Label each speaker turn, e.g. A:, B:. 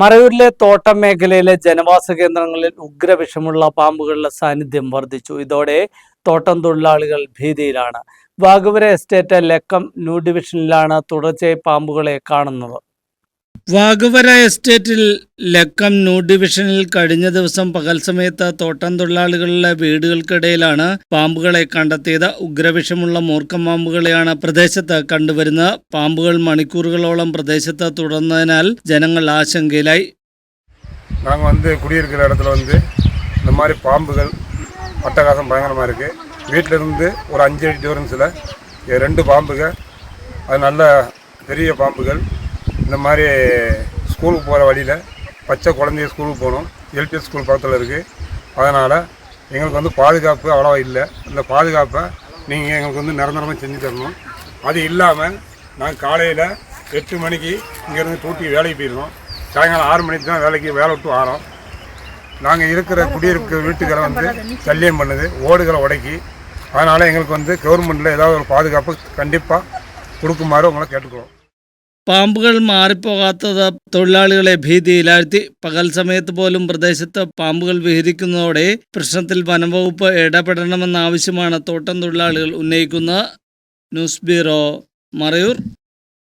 A: മറയൂരിലെ തോട്ടം മേഖലയിലെ ജനവാസ കേന്ദ്രങ്ങളിൽ ഉഗ്രവിഷമുള്ള പാമ്പുകളുടെ സാന്നിധ്യം വർദ്ധിച്ചു. ഇതോടെ തോട്ടം തൊഴിലാളികൾ ഭീതിയിലാണ്. വാഗുവര എസ്റ്റേറ്റ് ലക്കം ന്യൂ ഡിവിഷനിലാണ് തുടർച്ചയായി പാമ്പുകളെ കാണുന്നത്. വാഗുവര എസ്റ്റേറ്റിൽ ലക്കം ന്യൂ ഡിവിഷനിൽ കഴിഞ്ഞ ദിവസം പകൽ സമയത്ത് തോട്ടം തൊഴിലാളികളുടെ വീടുകൾക്കിടയിലാണ് പാമ്പുകളെ കണ്ടെത്തിയത് ഉഗ്രവിഷമുള്ള മൂർക്കം പാമ്പുകളെയാണ് പ്രദേശത്ത് കണ്ടുവരുന്നത് പാമ്പുകൾ മണിക്കൂറുകളോളം പ്രദേശത്ത് തുടർന്നതിനാൽ ജനങ്ങൾ ആശങ്കയിലായി
B: நாங்கள் வந்து குடியிருக்கிற இடத்துல வந்து இந்த மாதிரி பாம்புகள் அட்டகாசம் பயங்கரமாக இருக்குது வீட்டில் இருந்து ஒரு அஞ்சு அடி டிஃபரன்ஸில் ரெண்டு பாம்புக அது நல்ல பெரிய பாம்புகள் இந்த மாதிரி ஸ்கூலுக்கு போகிற வழியில் பச்சை குழந்தைய ஸ்கூலுக்கு போகணும். எல்பிஎஸ் ஸ்கூல் பக்கத்தில் இருக்குது அதனால் எங்களுக்கு வந்து பாதுகாப்பு அவ்வளோவா இல்லை. இந்த பாதுகாப்பை நீங்கள் எங்களுக்கு வந்து நிரந்தரமாக செஞ்சு தரணும். அது இல்லாமல் நாங்கள் காலையில் எட்டு மணிக்கு இங்கேருந்து டூட்டி வேலைக்கு போயிடுவோம் சாயங்காலம் ஆறு மணிக்கு தான் வேலைக்கு வேலை விட்டு வரோம். நாங்கள் இருக்கிற குடியிருக்க வீட்டுகளை வந்து சல்லியம் பண்ணுது ஓடுகளை உடைக்கி. அதனால் எங்களுக்கு வந்து கவர்மெண்ட்டில் ஏதாவது ஒரு பாதுகாப்பு கண்டிப்பாக கொடுக்குமாறு உங்களை கேட்டுக்கிறோம்.
A: പാമ്പുകൾ മാറിപ്പോകാത്തത് തൊഴിലാളികളെ ഭീതിയിലാഴ്ത്തി. പകൽ സമയത്ത് പോലും പ്രദേശത്ത് പാമ്പുകൾ വിഹരിക്കുന്നതോടെ പ്രശ്നത്തിൽ വനംവകുപ്പ് ഇടപെടണമെന്ന ആവശ്യമാണ് തോട്ടം തൊഴിലാളികൾ ഉന്നയിക്കുന്നത്. News bureau Marayoor.